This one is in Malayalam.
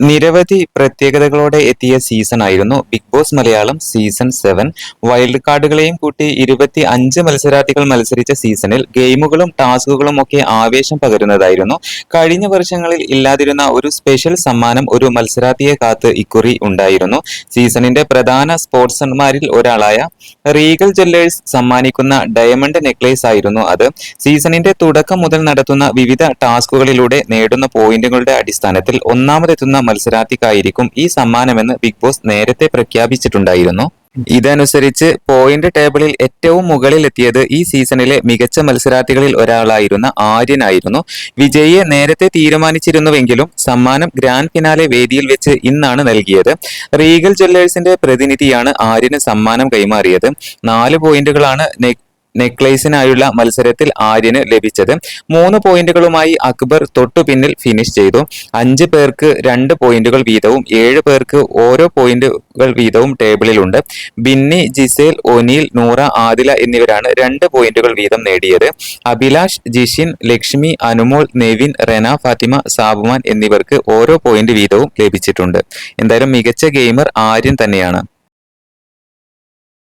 നിരവധി പ്രത്യേകതകളോടെ എത്തിയ സീസൺ ആയിരുന്നു Bigg Boss Malayalam season seven wild കാർഡുകളെയും കൂട്ടി ഇരുപത്തി അഞ്ച് മത്സരാർത്ഥികൾ മത്സരിച്ച സീസണിൽ ഗെയിമുകളും ടാസ്കുകളും ഒക്കെ ആവേശം പകരുന്നതായിരുന്നു. കഴിഞ്ഞ വർഷങ്ങളിൽ ഇല്ലാതിരുന്ന ഒരു സ്പെഷ്യൽ സമ്മാനം ഒരു മത്സരാർത്ഥിയെ കാത്ത് ഇക്കുറി ഉണ്ടായിരുന്നു. സീസണിന്റെ പ്രധാന സ്പോർട്സന്മാരിൽ ഒരാളായ റീഗൽ ജ്വല്ലേഴ്സ് സമ്മാനിക്കുന്ന ഡയമണ്ട് നെക്ലേസ് ആയിരുന്നു അത്. സീസണിന്റെ തുടക്കം മുതൽ നടത്തുന്ന വിവിധ ടാസ്കുകളിലൂടെ നേടുന്ന പോയിന്റുകളുടെ അടിസ്ഥാനത്തിൽ ഒന്നാമതെത്തുന്ന മത്സരാർത്ഥിക്കായിരിക്കും ഈ സമ്മാനമെന്ന് ബിഗ് ബോസ് നേരത്തെ പ്രഖ്യാപിച്ചിട്ടുണ്ടായിരുന്നു. ഇതനുസരിച്ച് പോയിന്റ് ടേബിളിൽ ഏറ്റവും മുകളിലെത്തിയത് ഈ സീസണിലെ മികച്ച മത്സരാർത്ഥികളിൽ ഒരാളായിരുന്ന ആര്യനായിരുന്നു വിജയിയെ നേരത്തെ തീരുമാനിച്ചിരുന്നുവെങ്കിലും സമ്മാനം ഗ്രാൻഡ് ഫിനാലെ വേദിയിൽ വെച്ച് ഇന്നാണ് നൽകിയത്. റീഗൽ ജ്വല്ലേഴ്സിന്റെ പ്രതിനിധിയാണ് ആര്യന് സമ്മാനം കൈമാറിയത്. നാല് പോയിന്റുകളാണ് നെക്ലേസിനായുള്ള മത്സരത്തിൽ ആര്യന് ലഭിച്ചത്. മൂന്ന് പോയിന്റുകളുമായി അക്ബർ തൊട്ടു പിന്നിൽ ഫിനിഷ് ചെയ്തു. അഞ്ച് പേർക്ക് രണ്ട് പോയിന്റുകൾ വീതവും ഏഴ് പേർക്ക് ഓരോ പോയിന്റുകൾ വീതവും ടേബിളിലുണ്ട് ബിന്നി ജിസേൽ ഒനീൽ നൂറ ആദില എന്നിവരാണ് രണ്ട് പോയിന്റുകൾ വീതം നേടിയത്. അഭിലാഷ് ജിഷിൻ ലക്ഷ്മി അനുമോൾ നെവിൻ റെന ഫാത്തിമ സാബുമാൻ എന്നിവർക്ക് ഓരോ പോയിന്റ് വീതവും ലഭിച്ചിട്ടുണ്ട്. എന്തായാലും മികച്ച ഗെയിമർ ആര്യൻ തന്നെയാണ്.